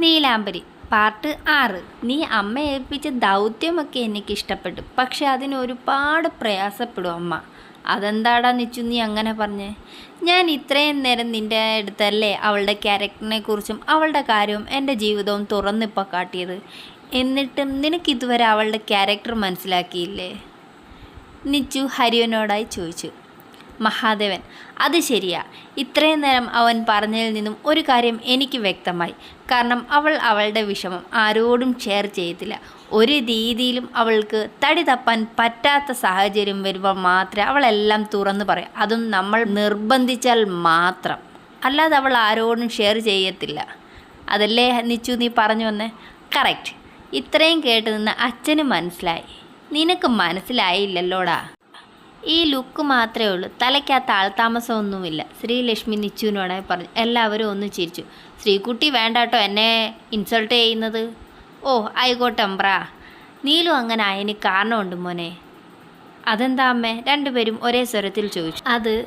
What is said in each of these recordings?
നീലാംബരി. Part ആറ്. നീ അമ്മ ഏൽപ്പിച്ച ദൗത്യമൊക്കെ എനിക്ക് ഇഷ്ടപ്പെട്ടു പക്ഷെ അതിന് ഒരുപാട് പ്രയാസപ്പെടും അമ്മ. അതെന്താടാ നിച്ചു നീ അങ്ങനെ പറഞ്ഞേ? ഞാൻ ഇത്രയും നേരം നിന്റെ അടുത്തല്ലേ അവളുടെ ക്യാരക്ടറിനെ കുറിച്ചും അവളുടെ കാര്യവും എന്റെ ജീവിതവും തുറന്നിപ്പോൾ കാട്ടിയത്. എന്നിട്ടും നിനക്കിതുവരെ അവളുടെ ക്യാരക്ടർ മനസ്സിലാക്കിയില്ലേ? നിച്ചു ഹരിയനോടായി ചോദിച്ചു. മഹാദേവൻ. അത് ശരിയാ. ഇത്രയും നേരം അവൻ പറഞ്ഞതിൽ നിന്നും ഒരു കാര്യം എനിക്ക് വ്യക്തമായി. കാരണം അവൾ അവളുടെ വിഷമം ആരോടും ഷെയർ ചെയ്തില്ല. ഒരു രീതിയിലും അവൾക്ക് തടി തപ്പാൻ പറ്റാത്ത സാഹചര്യം വരുമ്പോൾ മാത്രമേ അവളെല്ലാം തുറന്നു പറയും. അതും നമ്മൾ നിർബന്ധിച്ചാൽ മാത്രം. അല്ലാതെ അവൾ ആരോടും ഷെയർ ചെയ്യത്തില്ല. അതല്ലേ നിച്ചു നീ പറഞ്ഞു വന്നേ? കറക്റ്റ്. ഇത്രയും കേട്ട് നിന്ന് അച്ഛന് മനസ്സിലായി. നിനക്ക് മനസ്സിലായില്ലല്ലോടാ. ഈ ലുക്ക് മാത്രമേ ഉള്ളൂ. തലയ്ക്കകത്ത് ആൾതാമസമൊന്നുമില്ല. ശ്രീലക്ഷ്മി നിച്ചുവിനോടെ പറഞ്ഞു എല്ലാവരും ഒന്ന് ചിരിച്ചു. ശ്രീകുട്ടി വേണ്ടാട്ടോ എന്നെ ഇൻസൾട്ട് ചെയ്യുന്നത്. ഓ ആയിക്കോട്ടെ അമ്പ്ര. നീലു അങ്ങനെ ആയതിന് കാരണമുണ്ട് മോനെ. അതെന്താ അമ്മേ? രണ്ടുപേരും ഒരേ സ്വരത്തിൽ ചോദിച്ചു. അത്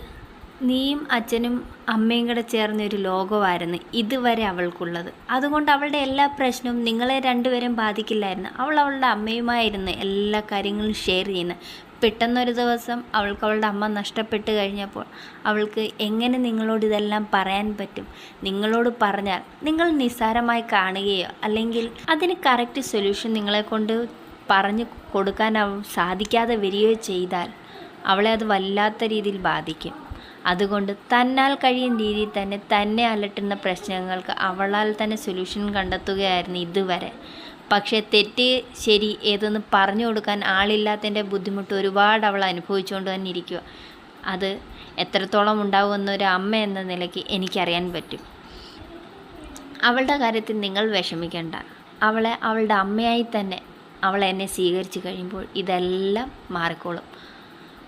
നീയും അച്ഛനും അമ്മയും കൂടെ ചേർന്നൊരു ലോകമായിരുന്നു ഇതുവരെ അവൾക്കുള്ളത്. അതുകൊണ്ട് അവളുടെ എല്ലാ പ്രശ്നവും നിങ്ങളെ രണ്ടുപേരും ബാധിക്കില്ലായിരുന്നു. അവൾ അവളുടെ അമ്മയുമായിരുന്നു എല്ലാ കാര്യങ്ങളും ഷെയർ ചെയ്യുന്നത്. പെട്ടെന്നൊരു ദിവസം അവൾക്ക് അവളുടെ അമ്മ നഷ്ടപ്പെട്ട് കഴിഞ്ഞപ്പോൾ അവൾക്ക് എങ്ങനെ നിങ്ങളോട് ഇതെല്ലാം പറയാൻ പറ്റും? നിങ്ങളോട് പറഞ്ഞാൽ നിങ്ങൾ നിസ്സാരമായി കാണുകയോ അല്ലെങ്കിൽ അതിന് കറക്റ്റ് സൊല്യൂഷൻ നിങ്ങളെ കൊണ്ട് പറഞ്ഞു കൊടുക്കാൻ സാധിക്കാതെ വരികയോ ചെയ്താൽ അവളെ അത് വല്ലാത്ത രീതിയിൽ ബാധിക്കും. അതുകൊണ്ട് തന്നാൽ കഴിയുന്ന രീതിയിൽ തന്നെ തന്നെ അലട്ടുന്ന പ്രശ്നങ്ങൾക്ക് അവളാൽ തന്നെ സൊല്യൂഷൻ കണ്ടെത്തുകയായിരുന്നു ഇതുവരെ. പക്ഷേ തെറ്റ് ശരി ഏതെന്ന് പറഞ്ഞു കൊടുക്കാൻ ആളില്ലാത്തതിന്റെ ബുദ്ധിമുട്ട് ഒരുപാട് അവൾ അനുഭവിച്ചുകൊണ്ട് തന്നെ ഇരിക്കുക. അത് എത്രത്തോളം ഉണ്ടാവുമെന്ന് ഒരു അമ്മ എന്ന നിലയ്ക്ക് എനിക്കറിയാൻ പറ്റും. അവളുടെ കാര്യത്തിൽ നിങ്ങൾ വിഷമിക്കേണ്ട. അവളെ അവളുടെ അമ്മയായി തന്നെ അവൾ എന്നെ സ്വീകരിച്ചു കഴിയുമ്പോൾ ഇതെല്ലാം മാറിക്കോളും.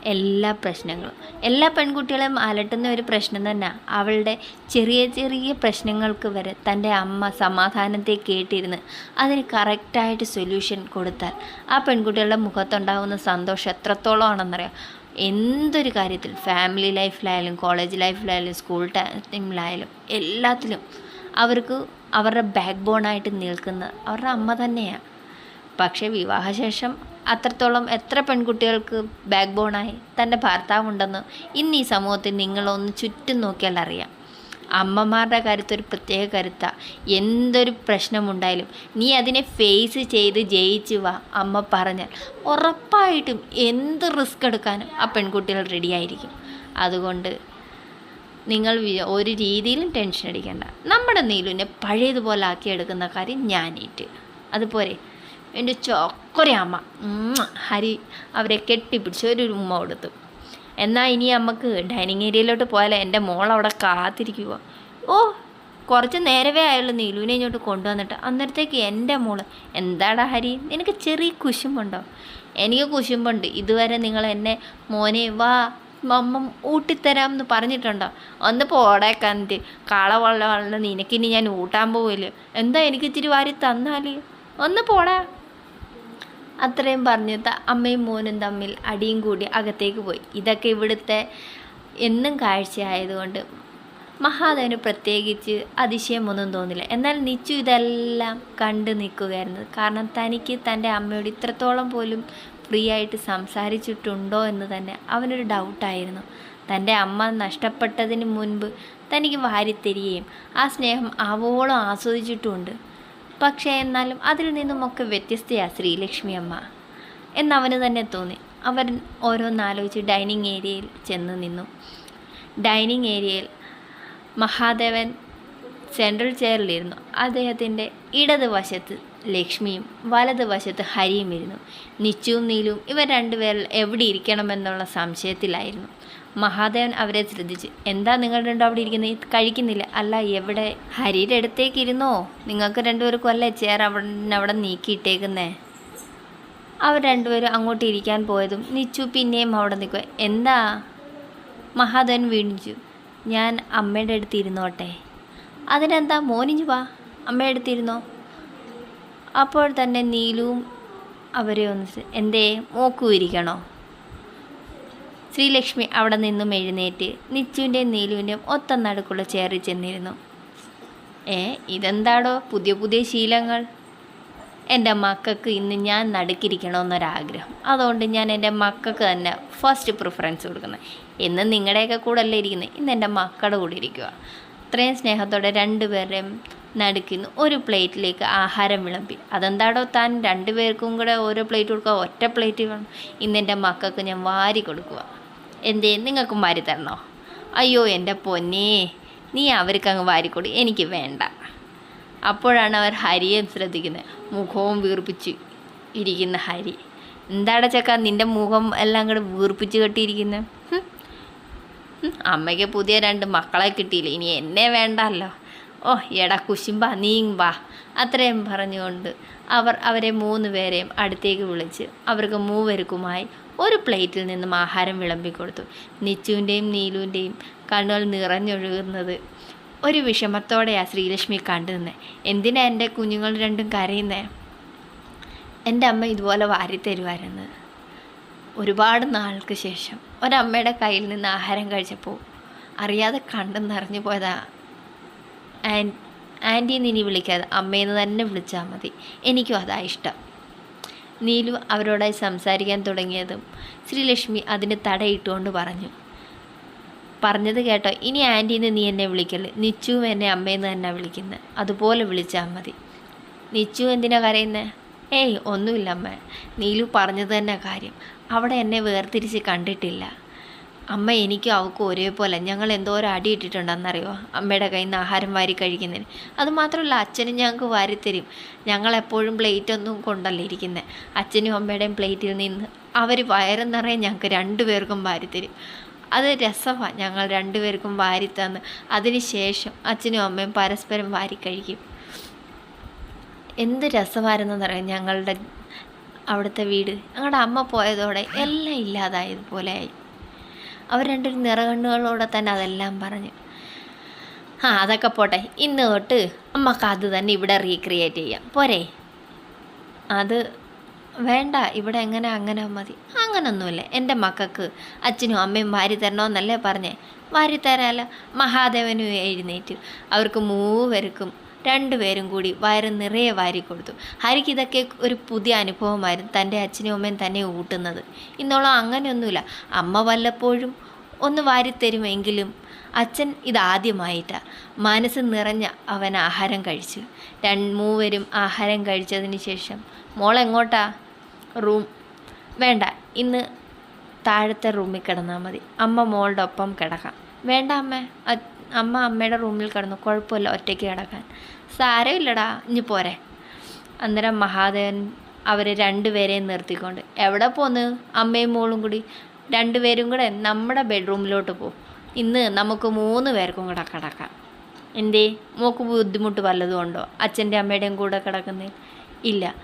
എല്ലാ പ്രശ്നങ്ങളും. എല്ലാ പെൺകുട്ടികളെയും അലട്ടുന്ന ഒരു പ്രശ്നം തന്നെ അവളുടെ ചെറിയ ചെറിയ പ്രശ്നങ്ങൾക്ക് വരെ തന്റെ അമ്മ സമാധാനത്തെ കേട്ടിരുന്ന് അതിന് കറക്റ്റായിട്ട് സൊല്യൂഷൻ കൊടുത്താൽ ആ പെൺകുട്ടികളുടെ മുഖത്തുണ്ടാകുന്ന സന്തോഷം എത്രത്തോളം ആണെന്നറിയാം? എന്തൊരു കാര്യത്തിൽ ഫാമിലി ലൈഫിലായാലും കോളേജ് ലൈഫിലായാലും സ്കൂൾ ടൈമിലായാലും എല്ലാത്തിലും അവർക്ക് അവരുടെ ബാക്ക് ബോണായിട്ട് നിൽക്കുന്നത് അവരുടെ അമ്മ തന്നെയാണ് പക്ഷേ വിവാഹശേഷം അത്രത്തോളം എത്ര പെൺകുട്ടികൾക്ക് ബാക്ക് ബോണായി തന്റെ ഭർത്താവുണ്ടെന്ന് ഇന്ന് ഈ സമൂഹത്തിൽ നിങ്ങളൊന്ന് ചുറ്റും നോക്കിയാൽ അറിയാം. അമ്മമാരുടെ കാര്യത്തിൽ ഒരു പ്രത്യേക കരുത്ത. എന്തൊരു പ്രശ്നമുണ്ടായാലും നീ അതിനെ ഫേസ് ചെയ്ത് ജയിച്ചു വാ അമ്മ പറഞ്ഞാൽ. ഉറപ്പായിട്ടും എന്ത് റിസ്ക് എടുക്കാനും ആ പെൺകുട്ടികൾ റെഡിയായിരിക്കും അതുകൊണ്ട് നിങ്ങൾ ഒരു രീതിയിലും ടെൻഷൻ അടിക്കേണ്ട. നമ്മുടെ നീലുവിനെ പഴയതുപോലെ ആക്കിയെടുക്കുന്ന കാര്യം ഞാനേറ്റ്. അതുപോലെ എന്റെ ചൊക്കൊരമ്മ ഹരി അവരെ കെട്ടിപ്പിടിച്ച് ഒരു ഉമ്മ കൊടുത്തു എന്നാൽ ഇനി നമുക്ക് ഡൈനിങ് ഏരിയയിലോട്ട് പോയാലോ എന്റെ മോൾ അവിടെ കാത്തിരിക്കുക ഓ കുറച്ച് നേരമേ ആയുള്ളൂ നീലുവിനെ ഇങ്ങോട്ട് കൊണ്ടുവന്നിട്ട്. അന്നേരത്തേക്ക് എന്റെ മോൾ എന്താടാ ഹരി നിനക്ക് ചെറിയ കുശുമ്പുണ്ടോ? എനിക്ക് കുശുമ്പുണ്ട്. ഇതുവരെ നിങ്ങൾ എന്നെ മോനെ വാ മമ്മ ഊട്ടിത്തരാമെന്ന് പറഞ്ഞിട്ടുണ്ടോ? ഒന്ന് പോടേക്കാന്നിട്ട് കാള വള്ള നിനക്കിനി ഞാൻ ഊട്ടാൻ പോവില്ല? എന്താ എനിക്ക് ഇച്ചിരി വാരി തന്നാൽ ഒന്ന് പോടാ. അത്രയും പറഞ്ഞിട്ട് അമ്മയും മോനും തമ്മിൽ അടിയും കൂടി അകത്തേക്ക് പോയി. ഇതൊക്കെ ഇവിടുത്തെ എന്നും കാഴ്ചയായതുകൊണ്ട് മഹാദേവന് പ്രത്യേകിച്ച് അതിശയമൊന്നും തോന്നില്ല. എന്നാൽ നിച്ചു ഇതെല്ലാം കണ്ടു നിൽക്കുകയായിരുന്നു. കാരണം തനിക്ക് തന്റെ അമ്മയോട് ഇത്രത്തോളം പോലും ഫ്രീ ആയിട്ട് സംസാരിച്ചിട്ടുണ്ടോ എന്ന് തന്നെ അവനൊരു ഡൗട്ടായിരുന്നു. തന്റെ അമ്മ നഷ്ടപ്പെട്ടതിന് മുൻപ് തനിക്ക് വാരിത്തരികയും ആ സ്നേഹം ആവോളം ആസ്വദിച്ചിട്ടുമുണ്ട്. പക്ഷേ എന്നാലും അതിൽ നിന്നുമൊക്കെ വ്യത്യസ്തയാ ശ്രീലക്ഷ്മി അമ്മ എന്നവന് തന്നെ തോന്നി. അവൻ ഓരോന്നാലോചിച്ച് ഡൈനിങ് ഏരിയയിൽ ചെന്ന് നിന്നു. ഡൈനിങ് ഏരിയയിൽ മഹാദേവൻ സെൻട്രൽ ചെയറിലിരുന്നു. അദ്ദേഹത്തിന്റെ ഇടതുവശത്ത് ലക്ഷ്മിയും വലതുവശത്ത് ഹരിയും ഇരുന്നു. നിച്ചുവും നീലും ഇവർ രണ്ടുപേരിൽ എവിടെ ഇരിക്കണമെന്നുള്ള സംശയത്തിലായിരുന്നു. മഹാദേവൻ അവരെ ശ്രദ്ധിച്ചു എന്താ നിങ്ങൾ രണ്ടും അവിടെ ഇരിക്കുന്നത് കഴിക്കുന്നില്ല. അല്ല എവിടെ? ഹരിയുടെ അടുത്തേക്ക് ഇരുന്നോ? നിങ്ങൾക്ക് രണ്ടുപേർക്കും അല്ലേ ചെയർ അവിടെ നീക്കിയിട്ടേക്കുന്നേ അവർ രണ്ടുപേരും അങ്ങോട്ട് ഇരിക്കാൻ പോയതും നിച്ചു പിന്നെയും അവിടെ നിൽക്കുക എന്താ? മഹാദേവൻ വീണിച്ചു. ഞാൻ അമ്മയുടെ അടുത്ത് ഇരുന്നോട്ടെ. അതിനെന്താ? മോനിഞ്ഞു വാ. അമ്മയുടെ അടുത്ത് ഇരുന്നോ? അപ്പോൾ തന്നെ നീലുവും അവരെ ഒന്ന് എന്തേ? മോക്കു ഇരിക്കണോ? ശ്രീലക്ഷ്മി അവിടെ നിന്നും എഴുന്നേറ്റ് നിച്ചുവിന്റെയും നീലുവിന്റെയും ഒത്ത നടുക്കുള്ള ചേറി ചെന്നിരുന്നു. ഏ ഇതെന്താടോ പുതിയ പുതിയ ശീലങ്ങൾ? എന്റെ മക്കൾക്ക് ഇന്ന് ഞാൻ നടുക്കിരിക്കണമെന്നൊരാഗ്രഹം. അതുകൊണ്ട് ഞാൻ എന്റെ മക്കൾക്ക് തന്നെ ഫസ്റ്റ് പ്രിഫറൻസ് കൊടുക്കുന്നത് ഇന്ന് നിങ്ങളുടെയൊക്കെ കൂടെ അല്ലേ ഇരിക്കുന്നത് ഇന്ന് എന്റെ മക്കളുടെ കൂടെ ഇരിക്കുക. അത്രയും സ്നേഹത്തോടെ രണ്ടുപേരെയും നടുക്കിന്ന് ഒരു പ്ലേറ്റിലേക്ക് ആഹാരം വിളമ്പി. അതെന്താടോ താൻ രണ്ടുപേർക്കും കൂടെ ഓരോ പ്ലേറ്റ് കൊടുക്കുക? ഒറ്റ പ്ലേറ്റ് വേണം. ഇന്ന് എന്റെ മക്കൾക്ക് ഞാൻ വാരി കൊടുക്കുക. എന്തേ നിങ്ങൾക്കും വാരി തരണോ? അയ്യോ എന്റെ പൊന്നേ നീ അവർക്ക് അങ്ങ് വാരിക്കൊടു എനിക്ക് വേണ്ട. അപ്പോഴാണ് അവർ ഹരിയെ ശ്രദ്ധിക്കുന്നത്. മുഖവും വീർപ്പിച്ച് ഇരിക്കുന്ന ഹരി. എന്താടാ ചക്ക നിന്റെ മുഖം എല്ലാം കൂടെ വീർപ്പിച്ച് കെട്ടിയിരിക്കുന്നത് അമ്മയ്ക്ക് പുതിയ രണ്ട് മക്കളെ കിട്ടിയില്ല? ഇനി എന്നെ വേണ്ടല്ലോ. ഓ എടാ കുശുമ്പ നീങ് വാ. അത്രയും പറഞ്ഞുകൊണ്ട് അവർ അവരെ മൂന്ന് പേരെയും അടുത്തേക്ക് വിളിച്ച് അവർക്ക് മൂവർക്കുമായി ഒരു പ്ലേറ്റിൽ നിന്നും ആഹാരം വിളമ്പിക്കൊടുത്തു. നിച്ചുവിന്റെയും നീലുവിന്റെയും കണ്ണുകൾ നിറഞ്ഞൊഴുകുന്നത് ഒരു വിഷമത്തോടെയാണ് ശ്രീലക്ഷ്മി കണ്ടു നിന്നെ. എന്തിനാ എന്റെ കുഞ്ഞുങ്ങൾ രണ്ടും കരയുന്നേ? എന്റെ അമ്മ ഇതുപോലെ വാരി വാരിത്തരുമായിരുന്നു ഒരുപാട് നാൾക്ക് ശേഷം ഒരമ്മയുടെ കയ്യിൽ നിന്ന് ആഹാരം കഴിച്ചപ്പോൾ അറിയാതെ കണ്ടെന്നറിഞ്ഞു നിറഞ്ഞു പോയതാ. ആൻ ആന്റി നിനി വിളിക്കാതെ അമ്മയെന്ന് തന്നെ വിളിച്ചാൽ മതി. എനിക്കും അതാ ഇഷ്ടം. നീലു അവരോടായി സംസാരിക്കാൻ തുടങ്ങിയതും ശ്രീലക്ഷ്മി അതിന് തടയിട്ടുകൊണ്ട് പറഞ്ഞു. പറഞ്ഞത് കേട്ടോ ഇനി ആന്റീന്ന് നീ എന്നെ വിളിക്കൽ. നിച്ചുവും എന്നെ അമ്മയെന്ന് തന്നെ വിളിക്കുന്നത് അതുപോലെ വിളിച്ചാൽ മതി. നിച്ചു എന്തിനാ കരയുന്നത് ഏയ് ഒന്നുമില്ല അമ്മ. നീലു പറഞ്ഞത് തന്നെ കാര്യം. അവിടെ എന്നെ വേർതിരിച്ച് കണ്ടിട്ടില്ല. അമ്മ എനിക്കും അവൾക്കും ഒരേപോലെ. ഞങ്ങൾ എന്തോരം അടി ഇട്ടിട്ടുണ്ടെന്നറിയോ? അമ്മയുടെ കയ്യിൽ നിന്ന് ആഹാരം വാരി കഴിക്കുന്നതിന്. അതുമാത്രമല്ല അച്ഛനും ഞങ്ങൾക്ക് വാരിത്തരും. ഞങ്ങളെപ്പോഴും പ്ലേറ്റൊന്നും കൊണ്ടല്ല ഇരിക്കുന്നത് അച്ഛനും അമ്മയുടെയും പ്ലേറ്റിൽ നിന്ന് അവർ വയറും നിറയെ ഞങ്ങൾക്ക് രണ്ടുപേർക്കും വാരിത്തരും. അത് രസമാണ് ഞങ്ങൾ രണ്ടുപേർക്കും വാരി തന്ന് അതിന് ശേഷം അച്ഛനും അമ്മയും പരസ്പരം വാരി കഴിക്കും. എന്ത് രസമായിരുന്നെന്നറിയാം ഞങ്ങളുടെ അവിടുത്തെ വീട്? ഞങ്ങളുടെ അമ്മ പോയതോടെ എല്ലാം ഇല്ലാതായതുപോലെയായി അവർ രണ്ടൊരു നിറകണ്ണുകളോടെ തന്നെ അതെല്ലാം പറഞ്ഞു. ആ അതൊക്കെ പോട്ടെ. ഇന്ന് തൊട്ട് അമ്മയ്ക്ക് അത് തന്നെ ഇവിടെ റീക്രിയേറ്റ് ചെയ്യാം. പോരെ? അത് വേണ്ട. ഇവിടെ എങ്ങനെ അങ്ങനെ മതി. അങ്ങനൊന്നുമില്ല. എന്റെ മക്കൾക്ക് അച്ഛനും അമ്മയും വാരി തരണമെന്നല്ലേ പറഞ്ഞേ. വാരി തരാലോ മഹാദേവനും എഴുന്നേറ്റ്. അവർക്ക് മൂവർക്കും രണ്ടുപേരും കൂടി വയറ് നിറയെ വാരി കൊടുത്തു. ഹരിക്ക് ഇതൊക്കെ ഒരു പുതിയ അനുഭവമായിരുന്നു തന്റെ അച്ഛനും അമ്മയും തന്നെ ഊട്ടുന്നത്. ഇന്നോളം അങ്ങനെയൊന്നുമില്ല. അമ്മ വല്ലപ്പോഴും ഒന്ന് വാരിത്തരുമെങ്കിലും അച്ഛൻ ഇതാദ്യമായിട്ടാണ് മനസ്സ് നിറഞ്ഞ അവൻ ആഹാരം കഴിച്ചു. രണ്ട് മൂവരും ആഹാരം കഴിച്ചതിന് ശേഷം മോളെങ്ങോട്ടാ? റൂം. വേണ്ട ഇന്ന് താഴത്തെ റൂമിൽ കിടന്നാൽ മതി. അമ്മ മോളുടെ ഒപ്പം കിടക്കാം. വേണ്ട അമ്മ. അമ്മ അമ്മയുടെ റൂമിൽ കിടന്നു. കുഴപ്പമില്ല ഒറ്റയ്ക്ക് കിടക്കാൻ. സാരമില്ലടാ. ഇനി പോരെ. അന്നേരം മഹാദേവൻ അവർ രണ്ടുപേരെയും നിർത്തിക്കൊണ്ട് എവിടെ പോന്ന്? അമ്മയും മോളും കൂടി. രണ്ടുപേരും കൂടെ നമ്മുടെ ബെഡ്റൂമിലോട്ട് പോകും ഇന്ന് നമുക്ക് മൂന്ന് പേർക്കും കൂടെ കിടക്കാം. എന്തേ? മോക്ക് ബുദ്ധിമുട്ട് വല്ലതും ഉണ്ടോ? അച്ഛന്റെ അമ്മയുടെയും കൂടെ കിടക്കുന്നതിൽ ഇല്ല.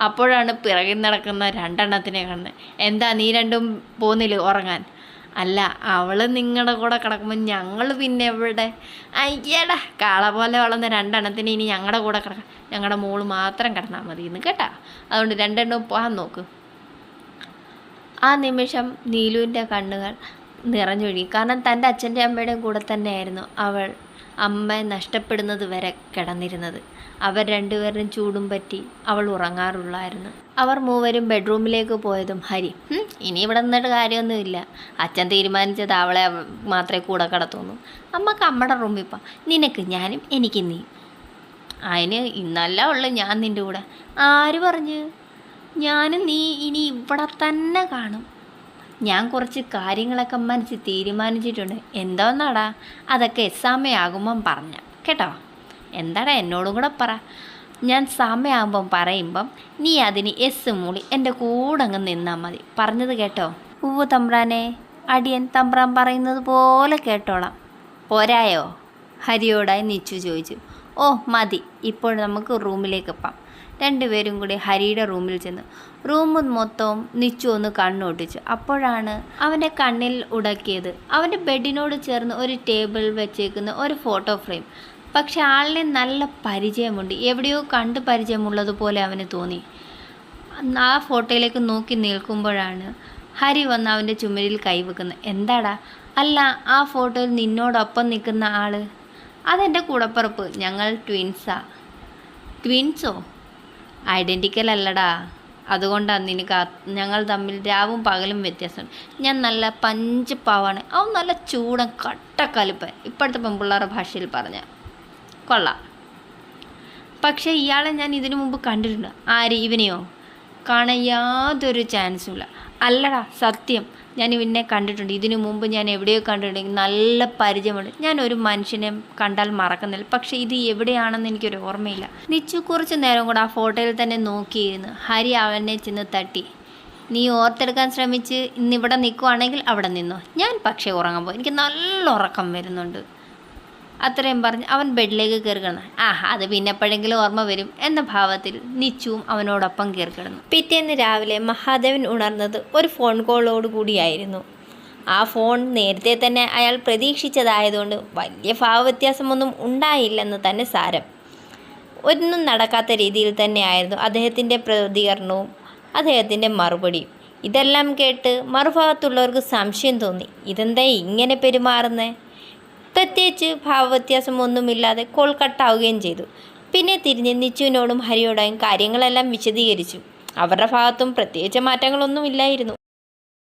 അപ്പോഴാണ് പിറകിൽ നടക്കുന്ന രണ്ടെണ്ണത്തിനെ കാണുന്നത് എന്താ നീ രണ്ടും പോന്നില്ല ഉറങ്ങാൻ? അല്ല അവൾ നിങ്ങളുടെ കൂടെ കിടക്കുമ്പോൾ ഞങ്ങൾ പിന്നെ എവിടെ? അയ്യടാ കാള പോലെ വളർന്ന രണ്ടെണ്ണത്തിന് ഇനി ഞങ്ങളുടെ കൂടെ കിടക്കാം. ഞങ്ങളുടെ മോൾ മാത്രം കിടന്നാൽ മതി എന്ന് കേട്ടാ. അതുകൊണ്ട് രണ്ടെണ്ണവും പോകാൻ നോക്ക്. ആ നിമിഷം നീലുവിന്റെ കണ്ണുകൾ നിറഞ്ഞൊഴുകി. കാരണം തന്റെ അച്ഛന്റെ അമ്മയുടെയും കൂടെ തന്നെയായിരുന്നു അവൾ അമ്മ നഷ്ടപ്പെടുന്നത് വരെ കിടന്നിരുന്നത്. അവർ രണ്ടുപേരും ചൂടും പറ്റി അവൾ ഉറങ്ങാറുള്ളായിരുന്നു. അവർ മൂവരും ബെഡ്റൂമിലേക്ക് പോയതും ഹരി ഇനി ഇവിടെ നിന്നിട്ട് കാര്യമൊന്നുമില്ല. അച്ഛൻ തീരുമാനിച്ചത് അവളെ മാത്രമേ കൂടെ കിടത്തുള്ളൂ. അമ്മയ്ക്ക് അമ്മയുടെ റൂമിൽ പോ. നിനക്ക് ഞാനും എനിക്ക് നീ. അതിന് ഇന്നല്ല ഉള്ളു ഞാൻ നിന്റെ കൂടെ. ആര് പറഞ്ഞ്? ഞാനും നീ ഇനി ഇവിടെ തന്നെ കാണും. ഞാൻ കുറച്ച് കാര്യങ്ങളൊക്കെ മനസ്സിൽ തീരുമാനിച്ചിട്ടുണ്ട്. എന്തോന്നാടാ? അതൊക്കെ സമയമാകുമ്പം പറഞ്ഞ. കേട്ടോ? എന്താടാ എന്നോടും കൂടെ പറ. ഞാൻ സമയമാകുമ്പം പറയുമ്പം നീ അതിന് എസ് മൂളി എന്റെ കൂടെ അങ്ങ് നിന്നാൽ മതി. പറഞ്ഞത് കേട്ടോ? ഉവ്വ് തമ്പ്രാനെ അടിയൻ തമ്പ്രാൻ പറയുന്നത് പോലെ കേട്ടോളാം. പോരായോ? ഹരിയോടായി നിച്ചു ചോദിച്ചു. ഓ മതി. ഇപ്പോൾ നമുക്ക് റൂമിലേക്ക് പോകാം. രണ്ടുപേരും കൂടി ഹരിയുടെ റൂമിൽ ചെന്നു. റൂം മൊത്തവും നിച്ചു ഒന്ന് കണ്ണോട്ടിച്ചു. അപ്പോഴാണ് അവന്റെ കണ്ണിൽ ഉടക്കിയത്. അവന്റെ ബെഡിനോട് ചേർന്ന് ഒരു ടേബിൾ വെച്ചേക്കുന്ന ഒരു ഫോട്ടോ ഫ്രെയിം. പക്ഷെ ആളിനെ നല്ല പരിചയമുണ്ട്. എവിടെയോ കണ്ട് പരിചയമുള്ളതുപോലെ അവന് തോന്നി. ആ ഫോട്ടോയിലേക്ക് നോക്കി നിൽക്കുമ്പോഴാണ് ഹരി വന്ന് അവന്റെ ചുമരിൽ കൈവെക്കുന്നത്. എന്താടാ? അല്ല ആ ഫോട്ടോയിൽ നിന്നോടൊപ്പം നിൽക്കുന്ന ആൾ അതെന്റെ കൂടപ്പുറപ്പ്. ഞങ്ങൾ ട്വിൻസാ. ട്വിൻസോ? ഐഡന്റിക്കൽ അല്ലടാ. അതുകൊണ്ടാണ് നിനക്ക് ഞങ്ങൾ തമ്മിൽ രാവും പകലും വ്യത്യാസമുണ്ട് ഞാൻ നല്ല പഞ്ച് പാവാണ്. അവൻ നല്ല ചൂടൻ കട്ടക്കലിപ്പൻ ഇപ്പോഴത്തെ പെമ്പിള്ളേരുടെ ഭാഷയിൽ പറഞ്ഞ. കൊള്ളാം. പക്ഷേ ഇയാളെ ഞാൻ ഇതിനു മുമ്പ് കണ്ടിട്ടുണ്ട്. ആര്? ഇവനെയോ? കാണാൻ യാതൊരു ചാൻസും ഇല്ല. അല്ലടാ സത്യം. ഞാൻ ഇവനെ കണ്ടിട്ടുണ്ട്. ഇതിനു മുമ്പ് ഞാൻ എവിടെയോ കണ്ടിട്ടുണ്ടെങ്കിൽ നല്ല പരിചയമുണ്ട്. ഞാൻ ഒരു മനുഷ്യനെ കണ്ടാൽ മറക്കുന്നില്ല. പക്ഷേ ഇത് എവിടെയാണെന്ന് എനിക്കൊരു ഓർമ്മയില്ല. നിച്ചു കുറച്ച് നേരം കൂടെ ആ ഫോട്ടോയിൽ തന്നെ നോക്കിയിരുന്നു. ഹരി അവനെ ചെന്ന് തട്ടി. നീ ഓർത്തെടുക്കാൻ ശ്രമിച്ച്. ഇന്നിവിടെ നിൽക്കുവാണെങ്കിൽ അവിടെ നിന്നു. ഞാൻ പക്ഷേ ഉറങ്ങാൻ പോകും എനിക്ക് നല്ല ഉറക്കം വരുന്നുണ്ട്. അത്രയും പറഞ്ഞ് അവൻ ബെഡിലേക്ക് കയറി കിടന്നു. ആ അത് പിന്നെപ്പോഴെങ്കിലും ഓർമ്മ വരും എന്ന ഭാവത്തിൽ നിച്ചുവും അവനോടൊപ്പം കയറി പിറ്റേന്ന് രാവിലെ മഹാദേവൻ ഉണർന്നത് ഒരു ഫോൺ കോളോട് കൂടിയായിരുന്നു. ആ ഫോൺ നേരത്തെ തന്നെ അയാൾ പ്രതീക്ഷിച്ചതായതുകൊണ്ട് വലിയ ഭാവവ്യത്യാസമൊന്നും ഉണ്ടായില്ലെന്ന് തന്നെ സാരം. ഒന്നും നടക്കാത്ത രീതിയിൽ തന്നെയായിരുന്നു അദ്ദേഹത്തിന്റെ പ്രതികരണവും അദ്ദേഹത്തിന്റെ മറുപടിയും. ഇതെല്ലാം കേട്ട് മറുഭാഗത്തുള്ളവർക്ക് സംശയം തോന്നി. ഇതെന്താ ഇങ്ങനെ പെരുമാറുന്നേ? പ്രത്യേകിച്ച് ഭാവവ്യത്യാസമൊന്നുമില്ലാതെ കോൾ കട്ടാവുകയും ചെയ്തു. പിന്നെ തിരിഞ്ഞ് നിച്ചുവിനോടും ഹരിയോടായും കാര്യങ്ങളെല്ലാം വിശദീകരിച്ചു. അവരുടെ ഭാഗത്തും പ്രത്യേകിച്ച് മാറ്റങ്ങളൊന്നുമില്ലായിരുന്നു.